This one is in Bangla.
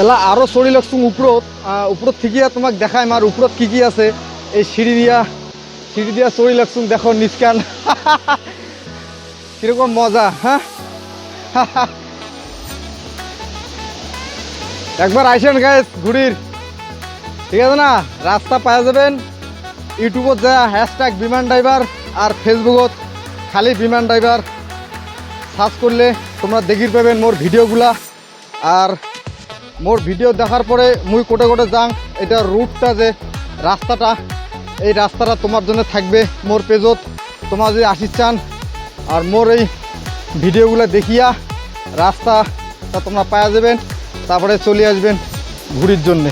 এলা আরও চড়ি লাগছো উপরত উপরত ঠিকিয়া তোমাক দেখাইম আর উপরত কি কি আছে। এই সিঁড়ি দিয়া সিঁড়ি দিয়া চড়ি লাগছুন দেখো নিষ্কান কীরকম মজা হ্যাঁ একবার আইসেন গাইস ঘুরির ঠিক আছে না? রাস্তা পাওয়া যাবেন। ইউটিউবত যা হ্যাশট্যাগ বিমান ড্রাইভার আর ফেসবুকত খালি বিমান ড্রাইভার সার্চ করলে তোমরা দেখির পাবেন মোর ভিডিওগুলা আর মোর ভিডিও দেখার পরে মুই কোটে কোটে যাং, এটা রুটটা যে, রাস্তাটা, এই রাস্তাটা তোমার জন্য থাকবে মোর পেজত। তোমার যদি আসিস চান, আর মোর এই ভিডিওগুলো দেখিয়া রাস্তাটা তোমরা পায়া যাবেন, তারপরে চলে আসবেন ঘুরির জন্যে।